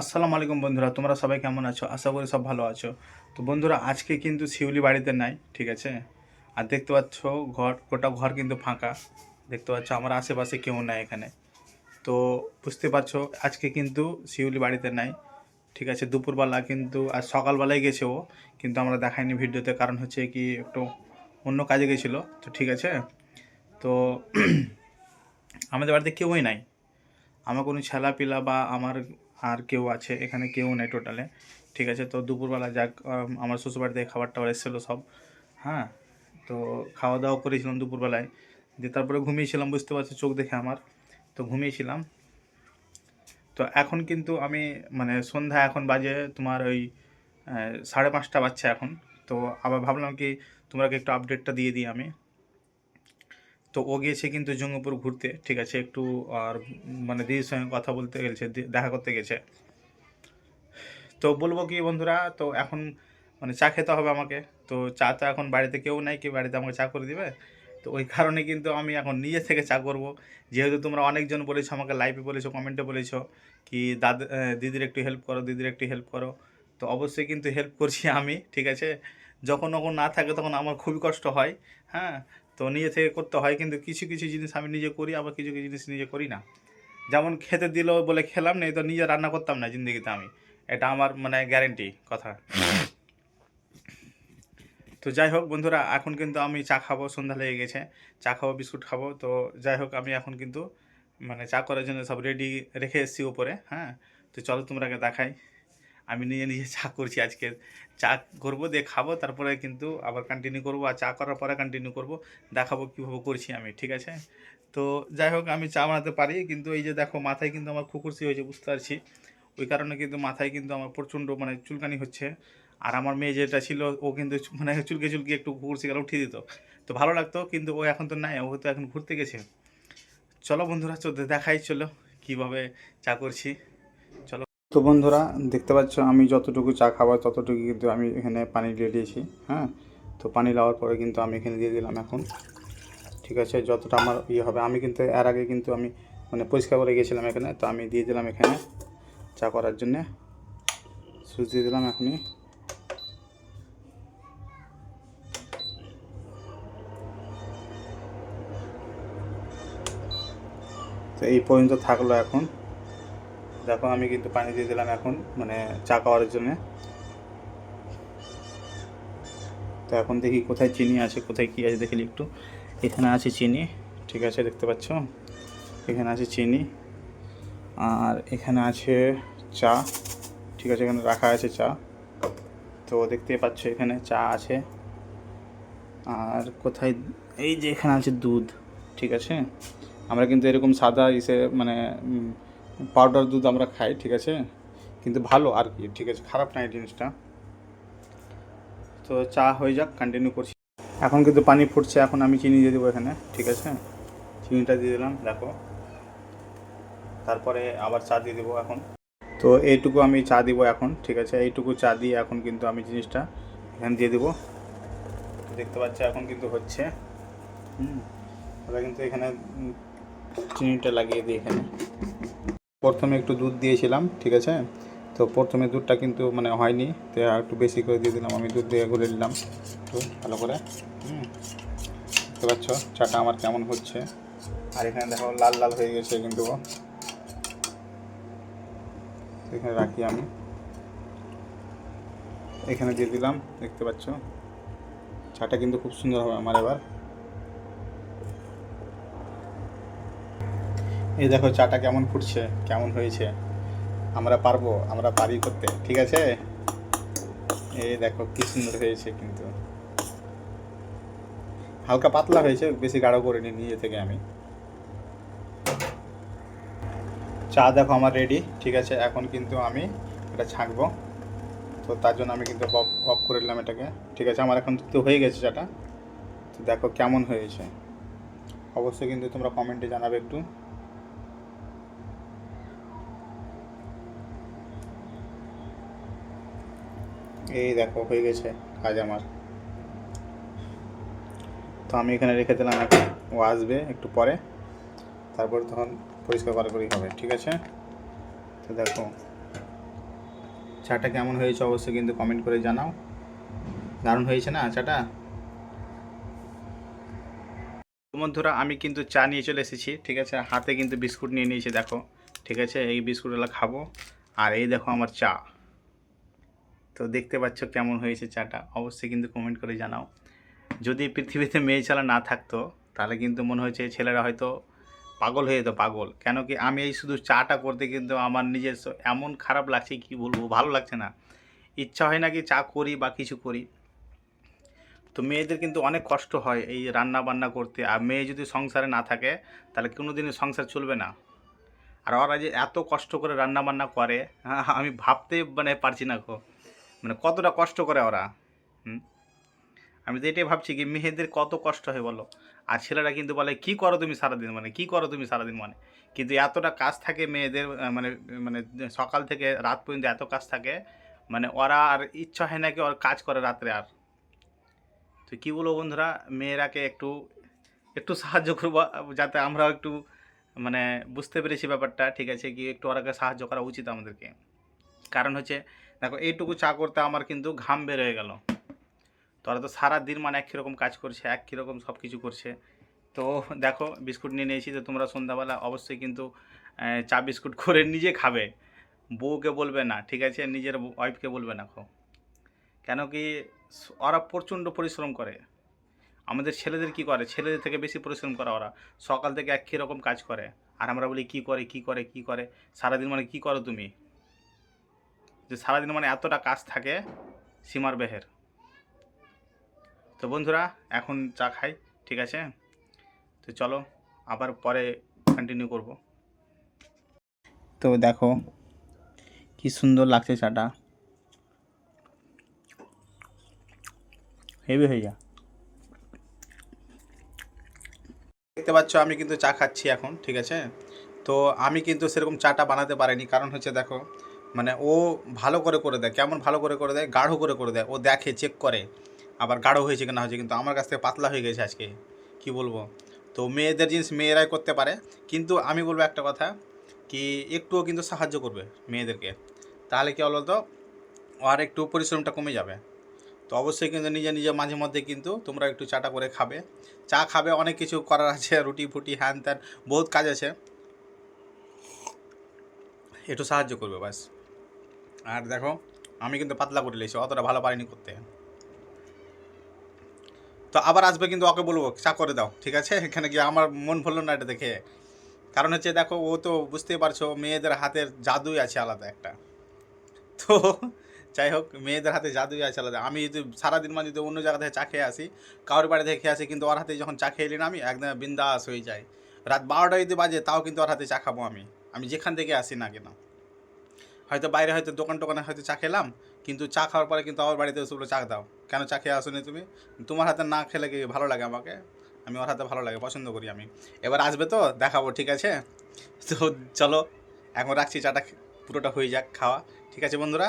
আসসালামু আলাইকুম বন্ধুরা, তোমরা সবাই কেমন আছো? আশা করি সব ভালো আছো। তো বন্ধুরা, আজকে কিন্তু শিউলি বাড়িতে নাই, ঠিক আছে? আর দেখতে পাচ্ছ ঘর, গোটা ঘর কিন্তু ফাঁকা। দেখতে পাচ্ছ আমার আশেপাশে কেউ নাই এখানে। তো বুঝতে পারছ, আজকে কিন্তু শিউলি বাড়িতে নাই, ঠিক আছে? দুপুরবেলা কিন্তু, আর সকালবেলায় গেছে ও, কিন্তু আমরা দেখাইনি ভিডিওতে, কারণ হচ্ছে কি একটু অন্য কাজে গেছিল, তো ঠিক আছে? তো আমাদের বাড়িতে কেউই নাই। আমার কোনো ছেলা পিলা বা আমার আর কেউ আছে, এখানে কেউ নেই টোটালে ঠিক আছে? তো দুপুরবেলা যাক আমার শ্বশুরবাড়ি থেকে খাবার টাবার এসেছিল সব হ্যাঁ? তো খাওয়া দাওয়া করেছিলাম দুপুরবেলায়, দিয়ে তারপরে ঘুমিয়েছিলাম, বুঝতে পারছি, চোখ দেখে আমার, তো ঘুমিয়েছিলাম। তো এখন কিন্তু আমি মানে সন্ধ্যা এখন বাজে তোমার ওই সাড়ে পাঁচটা বাচ্চা এখন, তো আবার ভাবলাম কি তোমাকে একটু আপডেটটা দিয়ে দিই আমি। তো ও গিয়েছে কিন্তু জঙ্গিপুর ঘুরতে, ঠিক আছে, একটু আর মানে দিদির সঙ্গে কথা বলতে গেছে দেখা করতে গেছে। তো বলব কি বন্ধুরা, তো এখন মানে চা খেতে হবে আমাকে, তো চা তো এখন বাড়িতে কেউ নাই, কি বাড়িতে আমাকে চা করে দিবে? তো ওই কারণে কিন্তু আমি এখন নিজে থেকে চা করব। যেহেতু তোমরা অনেকজন বলেছ, আমাকে লাইভে বলেছ কমেন্টে বলেছ, কি দাদা দিদির একটু হেল্প করো, দিদির একটু হেল্প করো, তো অবশ্যই কিন্তু হেল্প করছি আমি, ঠিক আছে? যখন যখন না থাকে তখন আমার খুবই কষ্ট হয় হ্যাঁ? তো নিজে থেকে করতে হয়, কিন্তু কিছু কিছু জিনিস আমি নিজে করি, আবার কিছু কিছু জিনিস নিজে করি না। যেমন খেতে দিল বলে খেলাম না তো নিজে রান্না করতাম না জিন্দগিতে আমি। এটা আমার মানে গ্যারেন্টি কথা। তো যাই হোক বন্ধুরা, এখন কিন্তু আমি চা খাব, সন্ধ্যা লেগে গেছে। চা খাব, বিস্কুট খাব, তো যাই হোক আমি এখন কিন্তু মানে চা করার জন্য সব রেডি রেখে এসেছি উপরে হ্যাঁ? তো চলো তোমরাকে দেখাই। আমি নিজে নিজে চা করছি আজকে। চা করব, দিয়ে খাব, তারপরে কিন্তু আবার কন্টিনিউ করব। আর চা করার পরে কন্টিনিউ করব, দেখাবো কীভাবে করছি আমি, ঠিক আছে? তো যাই হোক, আমি চা বানাতে পারি, কিন্তু এই যে দেখো, মাথায় কিন্তু আমার খুকুরসি হয়েছে, বুঝতে পারছি? ওই কারণে কিন্তু মাথায় কিন্তু আমার প্রচণ্ড মানে চুলকানি হচ্ছে। আর আমার মেয়ে যেটা ছিল, ও কিন্তু মানে চুলকে চুলকে একটু খুকুরসি গেলে উঠিয়ে দিত। তো ভালো লাগতো, কিন্তু ও এখন তো নাই, ও তো এখন ঘুরতে গেছে। চলো বন্ধুরা চলতে দেখাই, চলো কীভাবে চা করছি। তো বন্ধুরা, দেখতে পাচ্ছ আমি যতটুকু চা খাবার ততটুকু কিন্তু আমি এখানে পানি দিয়ে দিয়েছি হ্যাঁ? তো পানি লাওয়ার পরে কিন্তু আমি এখানে দিয়ে দিলাম এখন, ঠিক আছে? যতটা আমার ইয়ে হবে, আমি কিন্তু এর আগে কিন্তু আমি মানে পরিষ্কার করে গিয়েছিলাম এখানে, তো আমি দিয়ে দিলাম এখানে চা করার জন্যে। সুইচ দিয়ে দিলাম এখনই। তো এই পর্যন্ত থাকল এখন। দেখো আমি কিন্তু পানি দিয়ে দিলাম এখন মানে চা খাওয়ার জন্যে। তো এখন দেখি কোথায় চিনি আছে, কোথায় কী আছে দেখলি একটু। এখানে আছে চিনি, ঠিক আছে, দেখতে পাচ্ছ? এখানে আছে চিনি, আর এখানে আছে চা, ঠিক আছে, এখানে রাখা আছে চা। তো দেখতে পাচ্ছ এখানে চা আছে। আর কোথায়, এই যে এখানে আছে দুধ, ঠিক আছে? আমরা কিন্তু এরকম সাদা ইসে মানে পাউডার দুধ আমরা খাই, ঠিক আছে? কিন্তু ভালো আর কি, ঠিক আছে, খারাপ না এই জিনিসটা। তো চা হয়ে যাক কন্টিনিউ করছি। এখন কিন্তু পানি ফুটছে, এখন আমি চিনি দিয়ে দেবো এখানে, ঠিক আছে? চিনিটা দিয়ে দিলাম, দেখো। তারপরে আবার চা দিয়ে দেবো এখন। তো এইটুকু আমি চা দিব এখন, ঠিক আছে? এইটুকু চা দিয়ে এখন কিন্তু আমি জিনিসটা এখানে দিয়ে দেবো। দেখতে পাচ্ছি, এখন কিন্তু হচ্ছে। হুম ওরা কিন্তু এখানে চিনিটা লাগিয়ে দিই এখানে। প্রথমে একটু দুধ দিয়েছিলাম, ঠিক আছে? তো প্রথমে দুধটা কিন্তু মানে হয়নি, তো আর একটু বেশি করে দিয়ে দিলাম, আমি দুধ দিয়ে ঘুরে নিলাম একটু ভালো করে, হুম? দেখতে পাচ্ছ, চাটা আমার কেমন হচ্ছে। আর এখানে দেখো, লাল লাল হয়ে গেছে কিন্তু। এখানে রাখি আমি। এখানে দিয়ে দিলাম, দেখতে পাচ্ছ? চাটা কিন্তু খুব সুন্দর হবে আমার এবার। এই দেখো চাটা কেমন ফুটছে, কেমন হয়েছে? আমরা পারব, আমরা পারি করতে, ঠিক আছে? এই দেখো কি সুন্দর হয়েছে কিন্তু। হালকা পাতলা হয়েছে, বেশি গাঢ় করিনি নিজে থেকে আমি। চা দেখো আমার রেডি ঠিক আছে? এখন কিন্তু আমি এটা ছাঁকবো। তো তার জন্য আমি কিন্তু অফ অফ করে দিলাম এটাকে, ঠিক আছে? আমার এখন তো হয়ে গেছে চাটা। তো দেখো কেমন হয়েছে। অবশ্যই কিন্তু তোমরা কমেন্টে জানাবে একটু। এই দেখো, হয়ে গেছে কাজ আমার। তো আমি এখানে রেখে দিলাম ও আসবে একটু পরে। তারপর তখন পরিষ্কার করা করি হবে, ঠিক আছে? তো দেখো, চাটা কেমন হয়েছে অবশ্যই কিন্তু কমেন্ট করে জানাও। দারুণ হয়েছে না চাটা? বন্ধুরা, আমি কিন্তু চা নিয়ে চলে এসেছি, ঠিক আছে? হাতে কিন্তু বিস্কুট নিয়ে নিয়েছি, দেখো, ঠিক আছে? এই বিস্কুটগুলো খাব। আর এই দেখো আমার চা। তো দেখতে পাচ্ছ কেমন হয়েছে চাটা। অবশ্যই কিন্তু কমেন্ট করে জানাও। যদি পৃথিবীতে মেয়ে ছেলে না থাকতো তাহলে কিন্তু মনে এই ছেলেরা হয়তো পাগল হয়ে যেত পাগল। কেন কি আমি এই শুধু চাটা করতে কিন্তু আমার নিজস্ব এমন খারাপ লাগছে কি বলব ভালো লাগছে না। ইচ্ছা হয় না কি চা করি বা কিছু করি। তো মেয়েদের কিন্তু অনেক কষ্ট হয় এই রান্না বান্না করতে। আর মেয়ে যদি সংসারে না থাকে তাহলে কোনো দিনই সংসার চলবে না। আর ওরা যে এত কষ্ট করে রান্না বান্না করে হ্যাঁ, আমি ভাবতে মানে পারছি না গো। মানে কতটা কষ্ট করে ওরা, হুম? আমি তো এটাই ভাবছি কি মেয়েদের কত কষ্ট হয় বলো? আর ছেলেরা কিন্তু বলে, কি করো তুমি সারাদিন? মানে কি করো তুমি সারাদিন? মানে কিন্তু এতটা কাজ থাকে মেয়েদের মানে মানে সকাল থেকে রাত পর্যন্ত এত কাজ থাকে মানে ওরা আর ইচ্ছা হয় না কি ওর কাজ করে রাত্রে আর। তো কী বলব বন্ধুরা, মেয়েরাকে একটু একটু সাহায্য করব, যাতে আমরাও একটু মানে বুঝতে পেরেছি ব্যাপারটা, ঠিক আছে, কি একটু ওরাকে সাহায্য করা উচিত আমাদেরকে। কারণ হচ্ছে দেখো, এইটুকু চা করতে আমার কিন্তু ঘাম বের হয়ে গেল। তোরা তো সারা দিন মানে একই রকম কাজ করছে একই রকম সব কিছু করছে। তো দেখো, বিস্কুট নিয়ে নিয়েছি তো তোমরা সন্ধ্যাবেলা অবশ্যই কিন্তু চা বিস্কুট করে নিজে খাবে। বউকে বলবে না, ঠিক আছে? নিজের ওয়াইফকে বলবে না খো কেন কি, ওরা প্রচণ্ড পরিশ্রম করে। আমাদের ছেলেদের কি করে? ছেলেদের থেকে বেশি পরিশ্রম করে ওরা। সকাল থেকে একই রকম কাজ করে। আর আমরা বলি, কি করে কি করে কি করে? সারাদিন মানে কি করো তুমি? যে সারাদিন মানে এতটা কাজ থাকে সীমার বেহের। তো বন্ধুরা, এখন চা খাই, ঠিক আছে? তো চলো, আবার পরে কন্টিনিউ করব। তো দেখো, কি সুন্দর লাগছে চাটা। হেভি হয়ে যা। দেখতে পাচ্ছ, আমি কিন্তু চা খাচ্ছি এখন, ঠিক আছে? তো আমি কিন্তু সেরকম চাটা বানাতে পারিনি। কারণ হচ্ছে দেখো মানে ও ভালো করে করে দেয়, কেমন ভালো করে করে দেয়, গাঢ় করে করে দেয়, ও দেখে চেক করে, আবার গাঢ় হয়েছে কি না হয়েছে, কিন্তু আমার কাছ থেকে পাতলা হয়ে গেছে আজকে, কি বলব? তো মেয়েদের জিনিস মেয়েরাই করতে পারে, কিন্তু আমি বলব একটা কথা কি, একটুও কিন্তু সাহায্য করবে মেয়েদেরকে। তাহলে কি বলো তো আর একটু পরিশ্রমটা কমে যাবে। তো অবশ্যই কিন্তু নিজে নিজে মাঝে মধ্যে কিন্তু তোমরা একটু চাটা করে খাবে। চা খাবে, অনেক কিছু করার আছে, রুটি ফুটি, হ্যান ত্যান, বহুত কাজ আছে। একটু সাহায্য করবে বাস আর দেখো, আমি কিন্তু পাতলা করে নিয়েছি অতটা ভালো পারিনি করতে। তো আবার আসবে কিন্তু ওকে বলব, চা করে দাও, ঠিক আছে? এখানে গিয়ে আমার মন ভরলো না এটা দেখে। কারণ হচ্ছে দেখো, ও তো বুঝতেই পারছ, মেয়েদের হাতের জাদুই আছে আলাদা একটা। তো যাই হোক, মেয়েদের হাতে জাদুই আছে আলাদা। আমি যদি সারাদিন মানে যদি অন্য জায়গা থেকে চা খেয়ে আসি, কারোর বাড়ি থেকে খেয়ে আসি, কিন্তু ওর হাতে যখন চা খেয়ে নিই না আমি, একদম বিন্দাস হয়ে যাই। রাত বারোটা যদি বাজে, তাও কিন্তু ওর হাতে চা খাব আমি। আমি যেখান থেকে আসি না কেন। হয়তো বাইরে হয়তো দোকান টোকানে হয়তো চা খেলাম, কিন্তু চা খাওয়ার পরে কিন্তু আমার বাড়িতে এসে চা দাও। কেন চা খেয়ে আসো তুমি? তোমার হাতে না খেলে কি ভালো লাগে আমাকে? আমি ওর হাতে ভালো লাগে, পছন্দ করি আমি। এবার আসবে তো, দেখাবো, ঠিক আছে? তো চলো, এখন রাখছি, চাটা পুরোটা হয়ে যাক খাওয়া। ঠিক আছে বন্ধুরা।